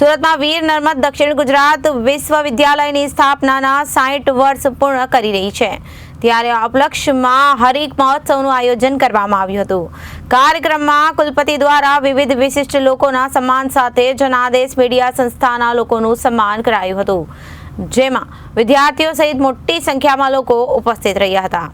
સુરતમાં વીર નર્મદ દક્ષિણ ગુજરાત વિશ્વવિદ્યાલયની સ્થાપનાના સાઠ વર્ષ પૂર્ણ કરી રહી છે. ત્યારે આ ઉપલક્ષમાં હરિક મહોત્સવનું આયોજન કરવામાં આવ્યું હતું. કાર્યક્રમમાં કુલપતિ દ્વારા વિવિધ વિશિષ્ટ લોકોના સન્માન સાથે જનાદેશ મીડિયા સંસ્થાના લોકોનું સન્માન કરાયું હતું. જેમાં વિદ્યાર્થીઓ સહિત મોટી સંખ્યામાં લોકો ઉપસ્થિત રહ્યા હતા.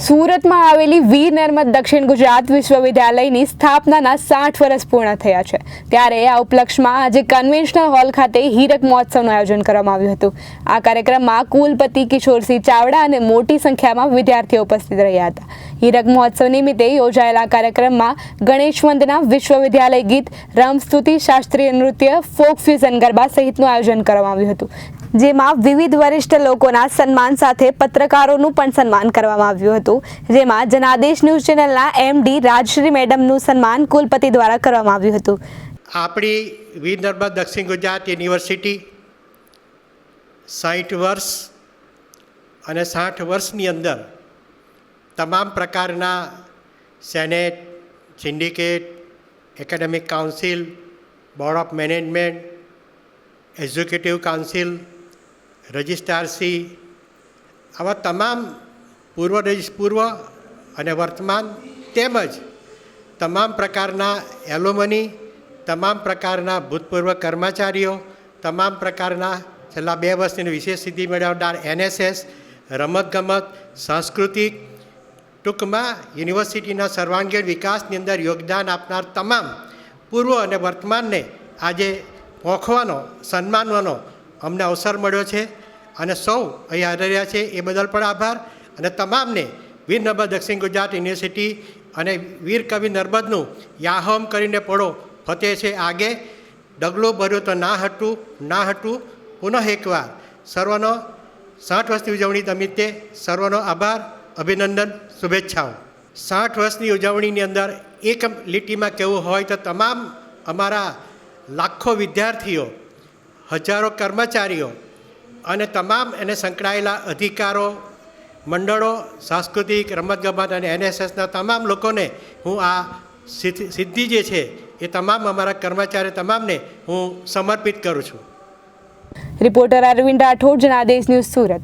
સુરતમાં આવેલી વીર નર્મદ દક્ષિણ ગુજરાત વિશ્વવિદ્યાલયની સ્થાપનાના સાઠ વર્ષ પૂર્ણ થયા છે. ત્યારે આ ઉપલક્ષમાં આજે કન્વેન્શનલ હોલ ખાતે હીરક મહોત્સવનું આયોજન કરવામાં આવ્યું હતું. આ કાર્યક્રમમાં કુલપતિ કિશોરસિંહ ચાવડા અને મોટી સંખ્યામાં વિદ્યાર્થીઓ ઉપસ્થિત રહ્યા હતા. હીરક મહોત્સવ નિમિત્તે યોજાયેલા કાર્યક્રમમાં ગણેશ વંદના વિશ્વવિદ્યાલય ગીત, રામસ્તુતિ, શાસ્ત્રીય નૃત્ય, ફોક ફ્યુઝન ગરબા સહિતનું આયોજન કરવામાં આવ્યું હતું. જેમાં વિવિધ વરિષ્ઠ લોકોના સન્માન સાથે પત્રકારોનું પણ સન્માન કરવામાં આવ્યું હતું. જેમાં જનાદેશ ન્યૂઝ ચેનલના એમડી રાજશ્રી મેડમનું સન્માન કુલપતિ દ્વારા કરવામાં આવ્યું હતું. આપણી વીર નર્મદ દક્ષિણ ગુજરાત યુનિવર્સિટી સાઠ વર્ષ અને સાઠ વર્ષની અંદર તમામ પ્રકારના senate, syndicate, academic council, board of management, executive council રજિસ્ટ્રારશ્રી આવા તમામ પૂર્વ રજિસ પૂર્વ અને વર્તમાન તેમજ તમામ પ્રકારના એલોમની, તમામ પ્રકારના ભૂતપૂર્વ કર્મચારીઓ, તમામ પ્રકારના છેલ્લા બે વર્ષની વિશેષ સિદ્ધિ મેળવનાર એનએસએસ, રમતગમત, સાંસ્કૃતિક, ટૂંકમાં યુનિવર્સિટીના સર્વાંગીણ વિકાસની અંદર યોગદાન આપનાર તમામ પૂર્વ અને વર્તમાનને આજે પોખવાનો સન્માનવાનો અમને અવસર મળ્યો છે અને સૌ અહીં હાજર રહ્યા છે. એ બદલ પણ આભાર અને તમામને વીર નર્મદ દક્ષિણ ગુજરાત યુનિવર્સિટી અને વીર કવિ નર્મદનું યાહમ કરીને પડો ફતે છે આગે. ડગલો ભર્યો તો ના હટું ના હટું. પુનઃ એકવાર સર્વનો સાઠ વર્ષની ઉજવણી નિમિત્તે સર્વનો આભાર, અભિનંદન, શુભેચ્છાઓ. સાઠ વર્ષની ઉજવણીની અંદર એક લીટીમાં કહેવું હોય તો તમામ અમારા લાખો વિદ્યાર્થીઓ હજારો કર્મચારીઓ અને તમામ એને સંકળાયેલા અધિકારો, મંડળો, સાંસ્કૃતિક રમતગમત અને એનએસએસના તમામ લોકોને હું આ સિદ્ધિ જે છે એ તમામ અમારા કર્મચારી તમામને હું સમર્પિત કરું છું. Reporter Arvind Rathod, Janadesh news Surat.